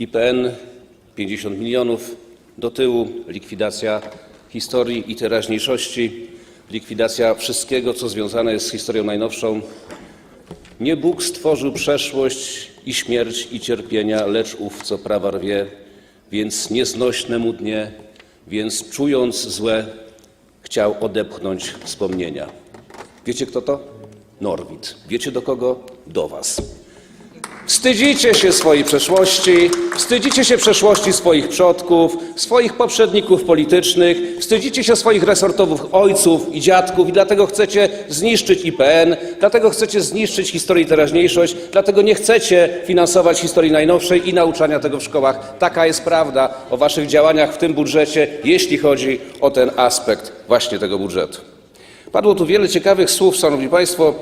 IPN 50 milionów do tyłu, likwidacja historii i teraźniejszości, likwidacja wszystkiego, co związane jest z historią najnowszą. Nie Bóg stworzył przeszłość i śmierć i cierpienia, lecz ów, co prawa rwie, więc nieznośne mu dnie, więc czując złe, chciał odepchnąć wspomnienia. Wiecie kto to? Norwid. Wiecie do kogo? Do was. Wstydzicie się swojej przeszłości, wstydzicie się przeszłości swoich przodków, swoich poprzedników politycznych, wstydzicie się swoich resortowych ojców i dziadków i dlatego chcecie zniszczyć IPN, dlatego chcecie zniszczyć historię i teraźniejszość, dlatego nie chcecie finansować historii najnowszej i nauczania tego w szkołach. Taka jest prawda o waszych działaniach w tym budżecie, jeśli chodzi o ten aspekt właśnie tego budżetu. Padło tu wiele ciekawych słów, Szanowni Państwo.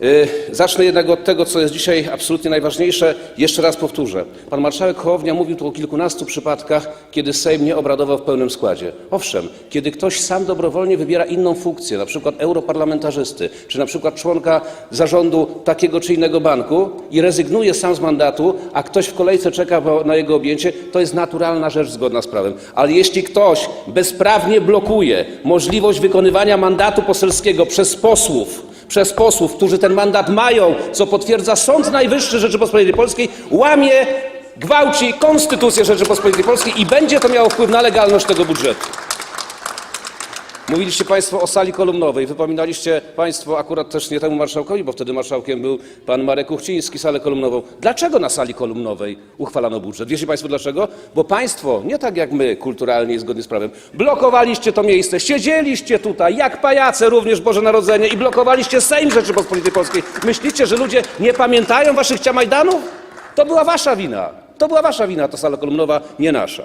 Yy, Zacznę jednak od tego, co jest dzisiaj absolutnie najważniejsze. Jeszcze raz powtórzę. Pan marszałek Hołownia mówił tu o kilkunastu przypadkach, kiedy Sejm nie obradował w pełnym składzie. Owszem, kiedy ktoś sam dobrowolnie wybiera inną funkcję, na przykład europarlamentarzysty, czy na przykład członka zarządu takiego czy innego banku i rezygnuje sam z mandatu, a ktoś w kolejce czeka na jego objęcie, to jest naturalna rzecz zgodna z prawem. Ale jeśli ktoś bezprawnie blokuje możliwość wykonywania mandatu poselskiego przez posłów, przez posłów, którzy ten mandat mają, co potwierdza Sąd Najwyższy Rzeczypospolitej Polskiej, łamie, gwałci Konstytucję Rzeczypospolitej Polskiej i będzie to miało wpływ na legalność tego budżetu. Mówiliście Państwo o sali kolumnowej. Wypominaliście Państwo akurat też nie temu marszałkowi, bo wtedy marszałkiem był pan Marek Kuchciński, salę kolumnową. Dlaczego na sali kolumnowej uchwalano budżet? Wiecie Państwo dlaczego? Bo Państwo, nie tak jak my, kulturalnie i zgodnie z prawem, blokowaliście to miejsce, siedzieliście tutaj jak pajace również Boże Narodzenie i blokowaliście Sejm Rzeczypospolitej Polskiej. Myślicie, że ludzie nie pamiętają Waszych ciamajdanów? To była Wasza wina. To była Wasza wina, ta sala kolumnowa, nie nasza.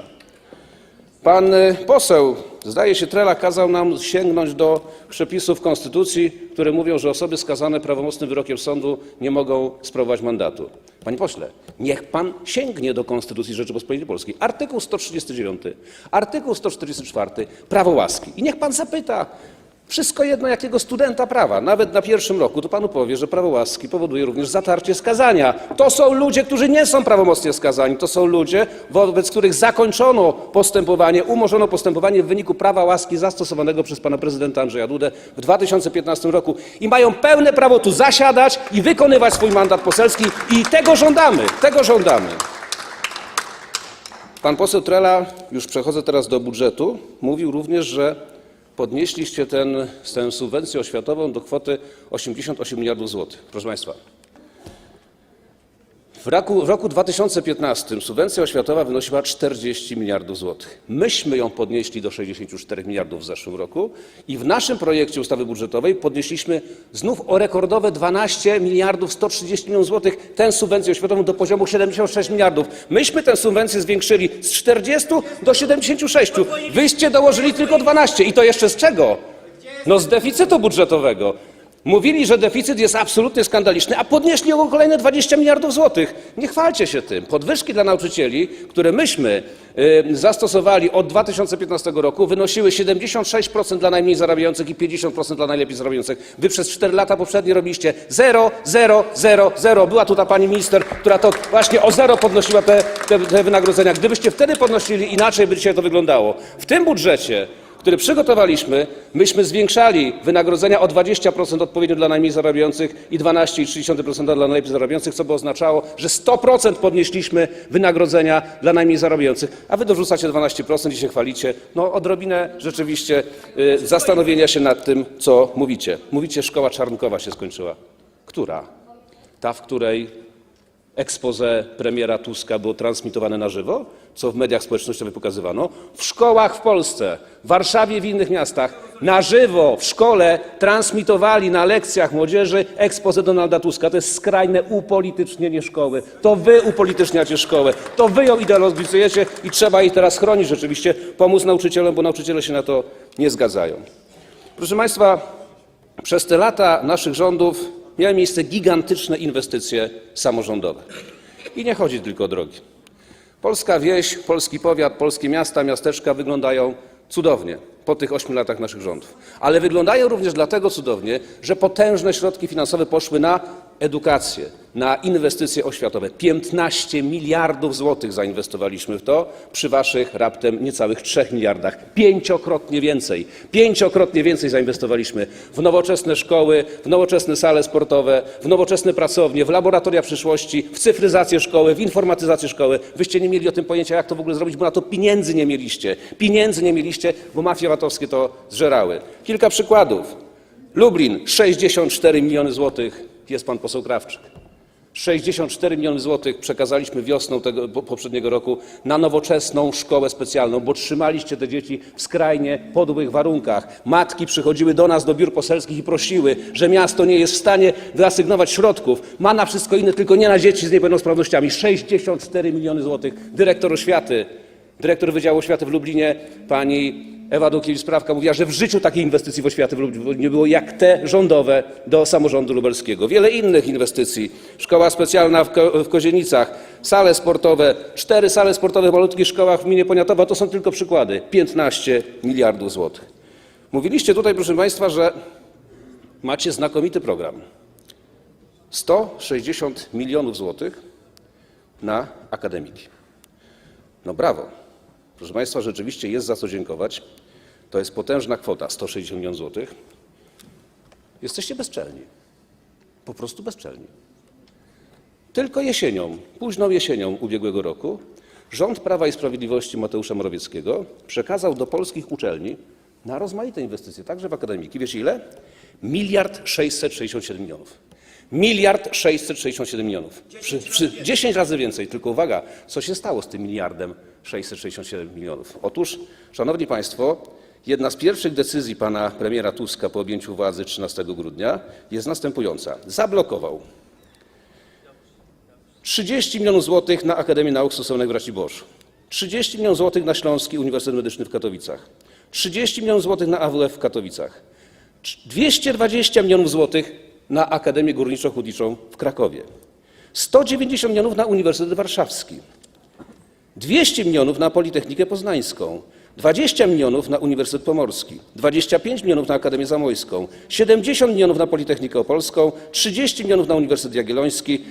Pan y, poseł, zdaje się, Trela kazał nam sięgnąć do przepisów Konstytucji, które mówią, że osoby skazane prawomocnym wyrokiem sądu nie mogą sprawować mandatu. Panie pośle, niech pan sięgnie do Konstytucji Rzeczypospolitej Polskiej. Artykuł 139, artykuł 144, prawo łaski. I niech pan zapyta, wszystko jedno jakiego studenta prawa, nawet na pierwszym roku, to panu powie, że prawo łaski powoduje również zatarcie skazania. To są ludzie, którzy nie są prawomocnie skazani. To są ludzie, wobec których zakończono postępowanie, umorzono postępowanie w wyniku prawa łaski zastosowanego przez pana prezydenta Andrzeja Dudę w 2015 roku i mają pełne prawo tu zasiadać i wykonywać swój mandat poselski i tego żądamy, tego żądamy. Pan poseł Trela, już przechodzę teraz do budżetu, mówił również, że podnieśliście tę subwencję oświatową do kwoty 88 miliardów złotych. Proszę Państwa, w roku, w roku 2015 subwencja oświatowa wynosiła 40 miliardów złotych. Myśmy ją podnieśli do 64 miliardów w zeszłym roku i w naszym projekcie ustawy budżetowej podnieśliśmy znów o rekordowe 12 miliardów 130 milionów złotych tę subwencję oświatową do poziomu 76 miliardów. Myśmy tę subwencję zwiększyli z 40 do 76. Wyście dołożyli tylko 12 i to jeszcze z czego? No z deficytu budżetowego. Mówili, że deficyt jest absolutnie skandaliczny, a podnieśli o kolejne 20 miliardów złotych. Nie chwalcie się tym. Podwyżki dla nauczycieli, które myśmy y, zastosowali od 2015 roku, wynosiły 76% dla najmniej zarabiających i 50% dla najlepiej zarabiających. Wy przez 4 lata poprzednie robiliście 0, 0, 0, 0. Była tu ta pani minister, która to właśnie o zero podnosiła te, te, te wynagrodzenia. Gdybyście wtedy podnosili, inaczej by dzisiaj to wyglądało. W tym budżecie który przygotowaliśmy, myśmy zwiększali wynagrodzenia o 20% odpowiednio dla najmniej zarabiających i 12,3% dla najlepiej zarabiających, co by oznaczało, że 100% podnieśliśmy wynagrodzenia dla najmniej zarabiających, a wy dorzucacie 12% i się chwalicie. No odrobinę rzeczywiście y, zastanowienia się nad tym, co mówicie. Mówicie, szkoła czarnkowa się skończyła. Która? Ta, w której expose premiera Tuska było transmitowane na żywo, co w mediach społecznościowych pokazywano, w szkołach w Polsce, w Warszawie, w innych miastach, na żywo w szkole transmitowali na lekcjach młodzieży expose Donalda Tuska. To jest skrajne upolitycznienie szkoły. To wy upolityczniacie szkołę. To wy ją ideologizujecie i trzeba jej teraz chronić rzeczywiście, pomóc nauczycielom, bo nauczyciele się na to nie zgadzają. Proszę Państwa, przez te lata naszych rządów miały miejsce gigantyczne inwestycje samorządowe. I nie chodzi tylko o drogi. Polska wieś, polski powiat, polskie miasta, miasteczka wyglądają cudownie po tych ośmiu latach naszych rządów. Ale wyglądają również dlatego cudownie, że potężne środki finansowe poszły na edukację, na inwestycje oświatowe. 15 miliardów złotych zainwestowaliśmy w to przy waszych raptem niecałych 3 miliardach. Pięciokrotnie więcej. Pięciokrotnie więcej zainwestowaliśmy w nowoczesne szkoły, w nowoczesne sale sportowe, w nowoczesne pracownie, w laboratoria przyszłości, w cyfryzację szkoły, w informatyzację szkoły. Wyście nie mieli o tym pojęcia, jak to w ogóle zrobić, bo na to pieniędzy nie mieliście. Pieniędzy nie mieliście, bo mafie VAT-owskie to zżerały. Kilka przykładów. Lublin 64 miliony złotych, jest pan poseł Krawczyk. 64 miliony złotych przekazaliśmy wiosną tego po- poprzedniego roku na nowoczesną szkołę specjalną, bo trzymaliście te dzieci w skrajnie podłych warunkach. Matki przychodziły do nas do biur poselskich i prosiły, że miasto nie jest w stanie wyasygnować środków. Ma na wszystko inne, tylko nie na dzieci z niepełnosprawnościami. 64 miliony złotych. Dyrektor oświaty, dyrektor Wydziału Oświaty w Lublinie, pani Ewa Dukiewicz-Sprawka mówiła, że w życiu takiej inwestycji w oświatę w Lublinie nie było jak te rządowe do samorządu lubelskiego. Wiele innych inwestycji. Szkoła specjalna w, Ko- w Kozienicach, sale sportowe, cztery sale sportowe w malutkich szkołach w gminie Poniatowa. To są tylko przykłady. 15 miliardów złotych. Mówiliście tutaj, proszę Państwa, że macie znakomity program. 160 milionów złotych na akademiki. No brawo. Proszę Państwa, rzeczywiście jest za co dziękować. To jest potężna kwota, 160 milionów złotych. Jesteście bezczelni. Po prostu bezczelni. Tylko jesienią, późną jesienią ubiegłego roku, rząd Prawa i Sprawiedliwości Mateusza Morawieckiego przekazał do polskich uczelni na rozmaite inwestycje, także w akademiki. Wiesz ile? Miliard 667 milionów. Miliard 667 milionów. Przy, przy 10 razy więcej. Tylko uwaga, co się stało z tym miliardem 667 milionów? Otóż, Szanowni Państwo, jedna z pierwszych decyzji pana premiera Tuska po objęciu władzy 13 grudnia jest następująca. Zablokował 30 milionów złotych na Akademię Nauk Stosowanych w Raciborzu, 30 milionów złotych na Śląski Uniwersytet Medyczny w Katowicach, 30 milionów złotych na AWF w Katowicach, 220 milionów złotych na Akademię Górniczo-Hutniczą w Krakowie, 190 milionów na Uniwersytet Warszawski, 200 milionów na Politechnikę Poznańską, 20 milionów na Uniwersytet Pomorski, 25 milionów na Akademię Zamojską, 70 milionów na Politechnikę Opolską, 30 milionów na Uniwersytet Jagielloński,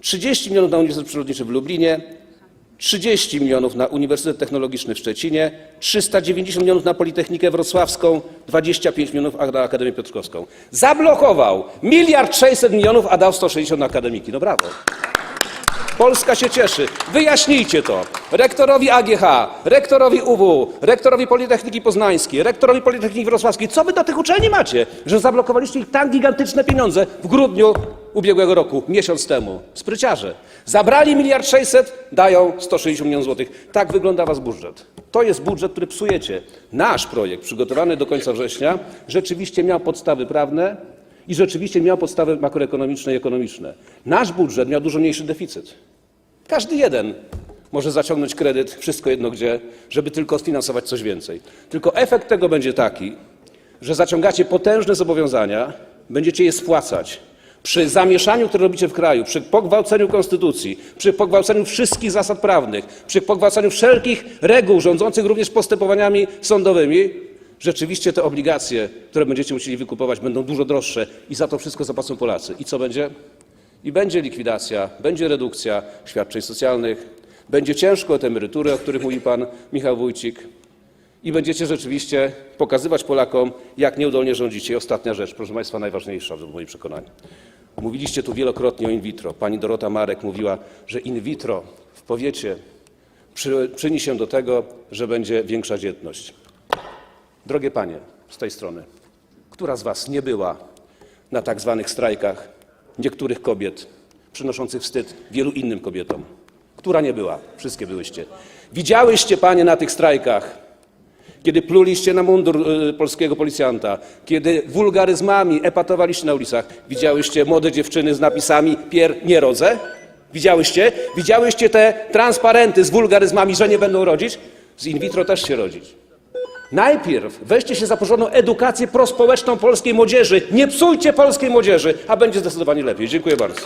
30 milionów na Uniwersytet Przyrodniczy w Lublinie, 30 milionów na Uniwersytet Technologiczny w Szczecinie, 390 milionów na Politechnikę Wrocławską, 25 milionów na Akademię Piotrkowską. Zablokował miliard 600 milionów, a dał 160 na akademiki. No brawo. Polska się cieszy. Wyjaśnijcie to. Rektorowi AGH, rektorowi UW, rektorowi Politechniki Poznańskiej, rektorowi Politechniki Wrocławskiej. Co wy do tych uczelni macie, że zablokowaliście ich tak gigantyczne pieniądze w grudniu ubiegłego roku, miesiąc temu? Spryciarze. Zabrali miliard sześćset, dają 160 milionów złotych. Tak wygląda wasz budżet. To jest budżet, który psujecie. Nasz projekt, przygotowany do końca września, rzeczywiście miał podstawy prawne, i rzeczywiście miał podstawy makroekonomiczne i ekonomiczne. Nasz budżet miał dużo mniejszy deficyt. Każdy jeden może zaciągnąć kredyt, wszystko jedno gdzie, żeby tylko sfinansować coś więcej. Tylko efekt tego będzie taki, że zaciągacie potężne zobowiązania, będziecie je spłacać. Przy zamieszaniu, które robicie w kraju, przy pogwałceniu konstytucji, przy pogwałceniu wszystkich zasad prawnych, przy pogwałceniu wszelkich reguł rządzących również postępowaniami sądowymi, rzeczywiście te obligacje, które będziecie musieli wykupować, będą dużo droższe i za to wszystko zapłacą Polacy. I co będzie? I będzie likwidacja, będzie redukcja świadczeń socjalnych, będzie ciężko te emerytury, o których mówi pan Michał Wójcik, i będziecie rzeczywiście pokazywać Polakom, jak nieudolnie rządzicie. I ostatnia rzecz, proszę Państwa, najważniejsza w moim przekonaniu. Mówiliście tu wielokrotnie o in vitro. Pani Dorota Marek mówiła, że in vitro w powiecie przy, przyni się do tego, że będzie większa dzietność. Drogie panie z tej strony, która z was nie była na tak zwanych strajkach niektórych kobiet, przynoszących wstyd wielu innym kobietom? Która nie była? Wszystkie byłyście. Widziałyście panie na tych strajkach, kiedy pluliście na mundur y, polskiego policjanta, kiedy wulgaryzmami epatowaliście na ulicach, widziałyście młode dziewczyny z napisami pier nie rodzę? Widziałyście? Widziałyście te transparenty z wulgaryzmami, że nie będą rodzić? Z in vitro też się rodzić. Najpierw weźcie się za porządną edukację prospołeczną polskiej młodzieży. Nie psujcie polskiej młodzieży, a będzie zdecydowanie lepiej. Dziękuję bardzo.